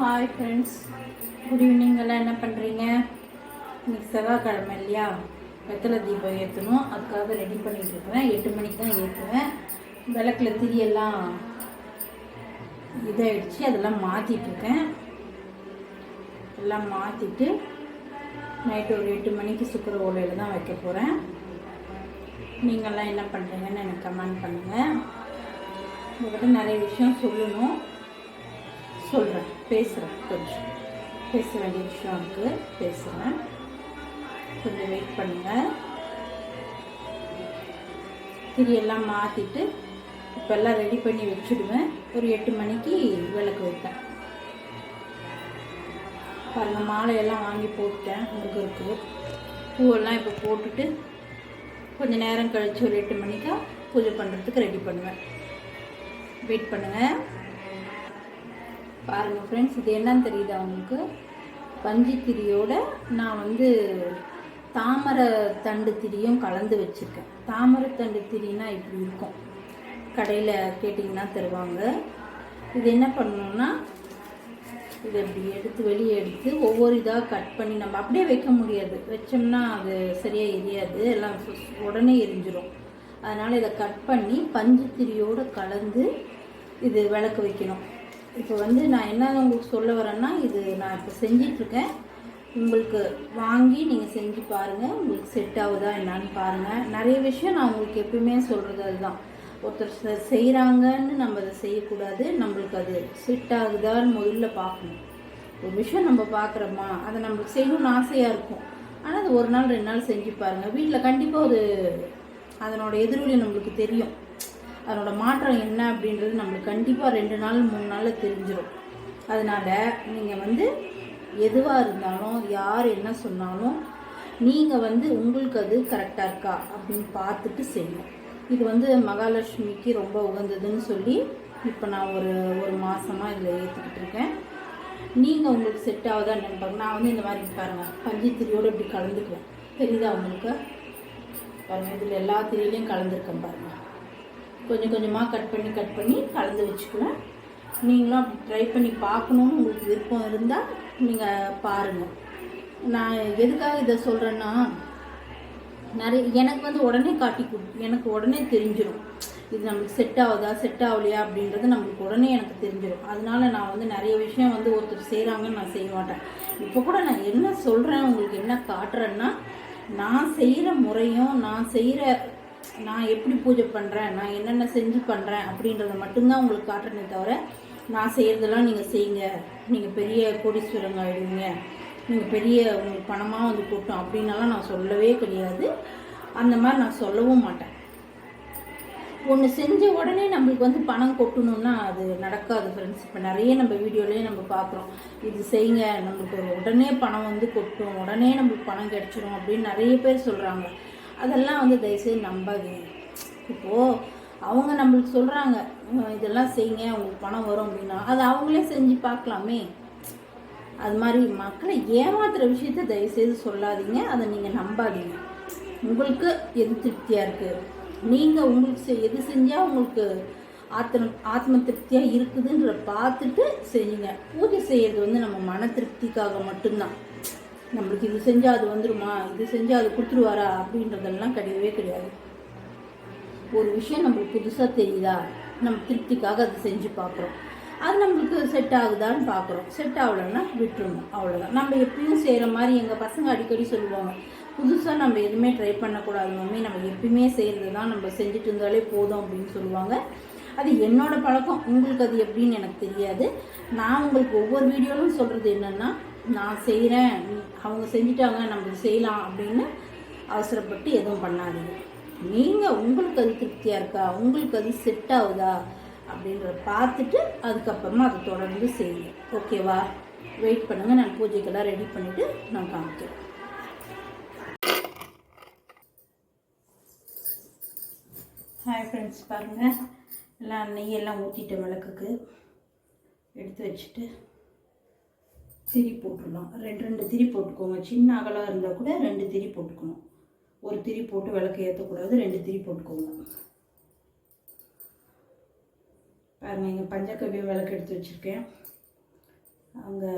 Hi friends good evening எல்லாம் என்ன பண்ணுறீங்க இன்னைக்கு செவ்வாய்க்கிழமை இல்லையா? வெத்தலை தீபம் ஏற்றணும் அதுக்காக ரெடி பண்ணிட்டு இருக்கிறேன் எட்டு மணிக்கு தான் ஏற்றுவேன் விளக்கில் திரியெல்லாம் இதாகிடுச்சு அதெல்லாம் மாற்றிட்டுருக்கேன் எல்லாம் மாற்றிட்டு நைட்டு ஒரு எட்டு மணிக்கு சுக்கர ஓலையில் தான் வைக்க போகிறேன் நீங்கள்லாம் என்ன பண்ணுறீங்கன்னு எனக்கு கமெண்ட் பண்ணுங்கள் உங்கள்கிட்ட நிறைய விஷயம் சொல்லணும். சொல்கிறேன் பேசுகிறேன் கொஞ்சம். பேச வேண்டிய விஷயம் இருக்குது பேசுகிறேன் கொஞ்சம் வெயிட் பண்ணுங்கள் திரியெல்லாம் மாற்றிட்டு இப்போ எல்லாம் ரெடி பண்ணி வச்சுடுவேன். ஒரு எட்டு மணிக்கு விளக்கு வைப்பேன். பாருங்கள் மாலையெல்லாம் வாங்கி போட்டேன் முருகருக்கு பூவெல்லாம் இப்போ போட்டுட்டு கொஞ்சம் நேரம் கழித்து ஒரு எட்டு மணிக்கா பூஜை பண்ணுறதுக்கு ரெடி பண்ணுவேன். வெயிட் பண்ணுங்கள் பாருங்கள் ஃப்ரெண்ட்ஸ் இது என்னன்னு தெரியுது அவங்களுக்கு பஞ்சித்திரியோட நான் வந்து தாமரை தண்டு திரியும் கலந்து வச்சுருக்கேன். தாமரை தண்டு திரினா இப்படி இருக்கும். கடையில் கேட்டிங்கன்னா தருவாங்க. இது என்ன பண்ணணும்னா இதை இப்படி எடுத்து வெளியே எடுத்து ஒவ்வொரு இதாக கட் பண்ணி நம்ம அப்படியே வைக்க முடியாது. வச்சோம்னா அது சரியாக எரியாது. எல்லாம் உடனே எரிஞ்சிடும் அதனால் இதை கட் பண்ணி பஞ்சு திரியோடு கலந்து இது விளக்கு வைக்கணும். இப்போ வந்து நான் என்ன உங்களுக்கு சொல்ல வரேன்னா இது நான் இப்போ செஞ்சிட்ருக்கேன். உங்களுக்கு வாங்கி நீங்கள் செஞ்சு பாருங்கள் உங்களுக்கு செட் ஆகுதா என்னான்னு பாருங்கள் நிறைய விஷயம் நான் உங்களுக்கு எப்பயுமே சொல்கிறது அதுதான். ஒருத்தர் செய்கிறாங்கன்னு நம்ம அதை செய்யக்கூடாது. நம்மளுக்கு அது செட் ஆகுதான்னு முதல்ல பார்க்கணும். ஒரு விஷயம் நம்ம பார்க்குறோமா? அதை நம்மளுக்கு செய்யணும்னு ஆசையாக இருக்கும். ஆனால் அது ஒரு நாள் ரெண்டு நாள் செஞ்சு பாருங்கள் வீட்டில் கண்டிப்பாக ஒரு அதனோட எதிரொலி நம்மளுக்கு தெரியும். அதனோட மாற்றம் என்ன அப்படின்றது நம்மளுக்கு கண்டிப்பாக ரெண்டு நாள் மூணு நாளில் தெரிஞ்சிடும் அதனால் நீங்கள் வந்து எதுவாக இருந்தாலும் யார் என்ன சொன்னாலும் நீங்கள் வந்து உங்களுக்கு அது கரெக்டாக இருக்கா அப்படின்னு பார்த்துட்டு செய்யணும். இது வந்து மகாலட்சுமிக்கு ரொம்ப உகந்ததுன்னு சொல்லி இப்போ நான் ஒரு ஒரு மாதமாக இதில் ஏற்றுக்கிட்டு இருக்கேன். நீங்கள் உங்களுக்கு செட் ஆகுதா நினைப்பாங்க நான் வந்து இந்த மாதிரி பாருங்கள் பஞ்சுத்திரியோடு இப்படி கலந்துக்குவேன். தெரியுதா உங்களுக்கு? பாருங்கள் இதில் எல்லா திரியிலையும் கலந்துருக்கேன் பாருங்கள் கொஞ்சம் கொஞ்சமாக கட் பண்ணி கட் பண்ணி கலந்து வச்சுக்குவேன் நீங்களும் அப்படி ட்ரை பண்ணி பார்க்கணுன்னு உங்களுக்கு விருப்பம் இருந்தால் நீங்கள் பாருங்கள் நான் எதுக்காக இதை சொல்கிறேன்னா நிறைய எனக்கு வந்து உடனே காட்டி கொடு எனக்கு உடனே தெரிஞ்சிடும் இது நம்மளுக்கு செட் ஆகுதா செட் ஆகலையா அப்படின்றது நம்மளுக்கு உடனே எனக்கு தெரிஞ்சிடும் அதனால நான் வந்து நிறைய விஷயம் வந்து ஒருத்தர் செய்கிறாங்கன்னு நான் செய்ய மாட்டேன். இப்போ கூட நான் என்ன சொல்கிறேன் உங்களுக்கு என்ன காட்டுறேன்னா நான் செய்கிற முறையும் நான் செய்கிற நான் எப்படி பூஜை பண்ணுறேன் நான் என்னென்ன செஞ்சு பண்ணுறேன் அப்படின்றத மட்டும்தான் உங்களுக்கு காட்டுறேனே தவிர நான் செய்கிறதெல்லாம் நீங்கள் செய்யுங்க. நீங்கள் பெரிய கோடீஸ்வரங்க ஆயிடுவீங்க. நீங்கள் பெரிய உங்களுக்கு பணமாக வந்து கூட்டம் அப்படின்னலாம் நான் சொல்லவே கிடையாது. அந்த மாதிரி நான் சொல்லவும் மாட்டேன். ஒன்று செஞ்ச உடனே நம்மளுக்கு வந்து பணம் கொட்டணும்னா அது நடக்காது ஃப்ரெண்ட்ஸ் இப்போ நிறைய நம்ம வீடியோலேயே நம்ம பார்க்குறோம். இது செய்யுங்க நம்மளுக்கு ஒரு உடனே பணம் வந்து கொட்டும் உடனே நம்மளுக்கு பணம் கிடச்சிரும் அப்படின்னு நிறைய பேர் சொல்கிறாங்க அதெல்லாம் வந்து தயவுசெய்து நம்பாதீங்க. இப்போது அவங்க நம்மளுக்கு சொல்கிறாங்க இதெல்லாம் செய்யுங்க உங்களுக்கு பணம் வரும் அப்படின்னா அது அவங்களே செஞ்சு பார்க்கலாமே. அது மாதிரி மக்களை ஏமாத்துகிற விஷயத்த தயவுசெய்து சொல்லாதீங்க. அதை நீங்கள் நம்பாதீங்க. உங்களுக்கு எது திருப்தியாக இருக்குது நீங்கள் உங்களுக்கு எது செஞ்சால் உங்களுக்கு ஆத்ம ஆத்ம திருப்தியாக இருக்குதுன்ற பார்த்துட்டு செய்யுங்க. பூஜை செய்கிறது வந்து நம்ம மன திருப்திக்காக மட்டும்தான். நம்மளுக்கு இது செஞ்சால் அது வந்துருமா? இது செஞ்சால் அது கொடுத்துருவாரா? அப்படின்றதெல்லாம் கிடையவே கிடையாது. ஒரு விஷயம் நம்மளுக்கு புதுசாக தெரியுதா? நம்ம திருப்திக்காக அதை செஞ்சு பார்க்குறோம். அது நம்மளுக்கு செட் ஆகுதான்னு பார்க்குறோம். செட் ஆகலைன்னா விட்டுருணும் அவ்வளோதான் நம்ம எப்பயும் செய்கிற மாதிரி எங்கள் பசங்க அடிக்கடி சொல்லுவாங்க புதுசாக நம்ம எதுவுமே ட்ரை பண்ணக்கூடாது மம்மி. நம்ம எப்பயுமே செய்கிறது தான் நம்ம செஞ்சுட்டு இருந்தாலே போதும். அப்படின்னு சொல்லுவாங்க. அது என்னோடய பழக்கம். உங்களுக்கு அது எப்படின்னு எனக்கு தெரியாது. நான் உங்களுக்கு ஒவ்வொரு வீடியோலும் சொல்கிறது என்னென்னா நான் செய்கிறேன் அவங்க செஞ்சுட்டாங்க நம்ம செய்யலாம் அப்படின்னு அவசரப்பட்டு எதுவும் பண்ணாதீங்க. நீங்கள் உங்களுக்கு அது திருப்தியாக இருக்கா? உங்களுக்கு அது செட் ஆகுதா? அப்படின்றத பார்த்துட்டு அதுக்கப்புறமா அதை தொடர்ந்து செய்யுங்க. ஓகேவா வெயிட் பண்ணுங்கள் நான் பூஜைக்கெல்லாம் ரெடி பண்ணிவிட்டு நான் காமிக்கிறேன். ஹாய் ஃப்ரெண்ட்ஸ் பாருங்கள் எல்லாம் நெய்யெல்லாம் ஊற்றிட்டேன் விளக்குக்கு. எடுத்து வச்சுட்டு. திரி போட்டுடலாம். ரெண்டு ரெண்டு திரி போட்டுக்கோங்க. சின்ன அகலாக இருந்தால் கூட ரெண்டு திரி போட்டுக்கணும். ஒரு திரி போட்டு விளக்கு ஏற்றக்கூடாது ரெண்டு திரி போட்டுக்கோங்க. பாருங்கள் இங்கே பஞ்சகவ்யம் விளக்கு எடுத்து வச்சுருக்கேன். அங்கே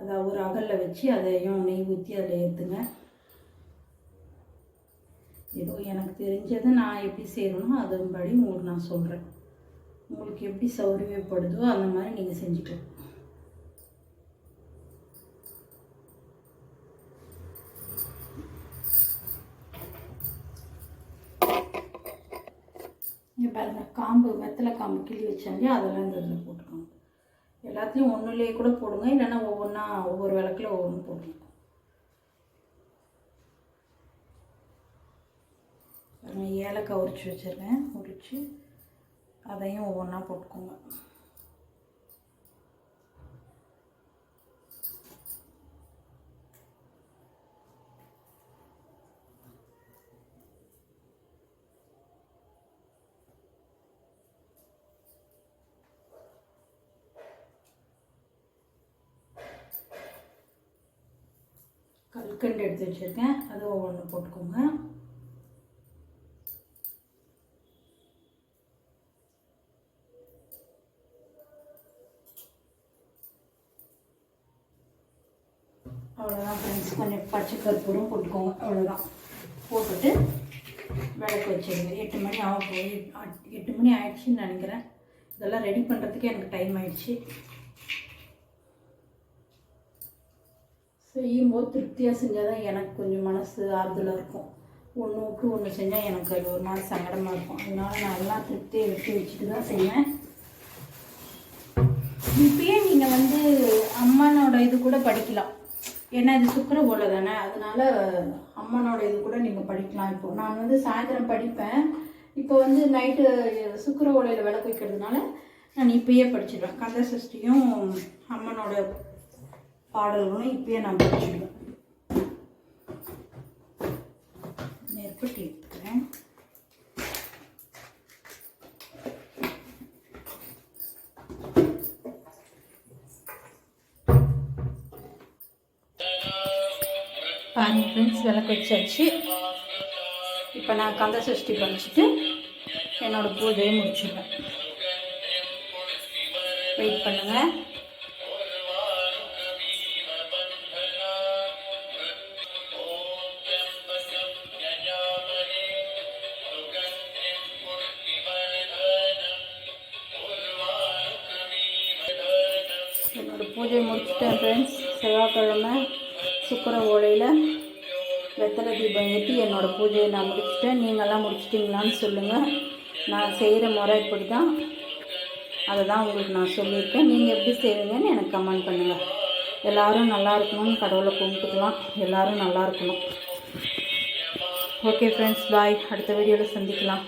அதை ஒரு அகலில் வச்சு அதையும் நெய் ஊற்றி அதில் ஏற்றுங்க ஏதோ எனக்கு தெரிஞ்சதை நான் எப்படி செய்யணுமோ அதன்படி உங்களுக்கு நான் சொல்கிறேன் உங்களுக்கு எப்படி சௌரியப்படுதோ அந்த மாதிரி நீங்கள் செஞ்சுக்கலாம் இங்கே பாருங்கள் காம்பு வெத்தலை காம்பு கிளி வச்சாங்க அதெல்லாம் இந்த இதில் போட்டுக்கோங்க. எல்லாத்துலேயும் ஒன்றுலேயே கூட போடுங்க இல்லைன்னா ஒவ்வொன்றா ஒவ்வொரு விளக்கில் ஒவ்வொன்று போடுங்க பாருங்கள் ஏலக்காய் உரிச்சு வச்சிருக்கேன் உரிச்சு. அதையும் ஒவ்வொன்றா போட்டுக்கோங்க. கல்கண்டு எடுத்து வச்சுருக்கேன். அது ஒவ்வொன்று போட்டுக்கோங்க அவ்வளோதான் ஃப்ரெண்ட்ஸ் கொஞ்சம் பச்சை கற்பூரம் போட்டுக்கோங்க. அவ்வளோதான் போட்டுட்டு விளக்கு வச்சுருங்க. எட்டு மணி ஆக போய் எட்டு மணி ஆயிடுச்சுன்னு நினைக்கிறேன். இதெல்லாம் ரெடி பண்ணுறதுக்கே எனக்கு டைம் ஆயிடுச்சு. செய்யும்போது திருப்தியாக செஞ்சால் தான் எனக்கு கொஞ்சம் மனசு ஆறுதலாக இருக்கும். ஒன்று விட்டு ஒன்று செஞ்சால் எனக்கு அது ஒரு மாதிரி சங்கடமாக இருக்கும். அதனால நான் எல்லாம் திருப்தியை விட்டு வச்சுட்டு தான் செய்வேன். இப்பயே நீங்கள் வந்து அம்மானோட இது கூட படிக்கலாம். ஏன்னா இது சுக்கர போல தானே? அதனால அம்மனோட இது கூட நீங்கள் படிக்கலாம் இப்போ. நான் வந்து சாயந்தரம் படிப்பேன். இப்போ வந்து நைட்டு சுக்கர ஓலையில் விளக்கு வைக்கிறதுனால நான் இப்பயே படிச்சிடுவேன். கந்த சஷ்டியும் அம்மனோட பாடல்களும் இப்பயே நான் படிச்சிடுவேன். நெருப்பு எடுத்துக்கிறேன் பாருங்க ஃப்ரெண்ட்ஸ் விளக்கு வச்சாச்சு. இப்போ நான் கந்த சஷ்டி படிச்சுட்டு என்னோட பூஜையை முடிச்சிடுவேன் வெயிட் பண்ணுங்கள் என்னோடய பூஜை முடிச்சுட்டேன் ஃப்ரெண்ட்ஸ் செவ்வாய்க்கிழமை சுக்கர ஓலையில் வெத்தலை தீபம் ஏற்றி என்னோடய பூஜையை நான் முடிச்சிட்டேன். நீங்கள்லாம் முடிச்சிட்டிங்களான்னு சொல்லுங்கள் நான் செய்கிற முறை இப்படி தான் அதை தான் உங்களுக்கு நான் சொல்லியிருக்கேன். நீங்கள் எப்படி செய்வீங்கன்னு எனக்கு கமெண்ட் பண்ணுங்கள் எல்லோரும் நல்லா இருக்கணும்னு கடவுளை கும்பிட்டுக்கலாம். எல்லோரும் நல்லா இருக்கணும். ஓகே ஃப்ரெண்ட்ஸ் பாய் அடுத்த வீடியோவில் சந்திக்கலாம்.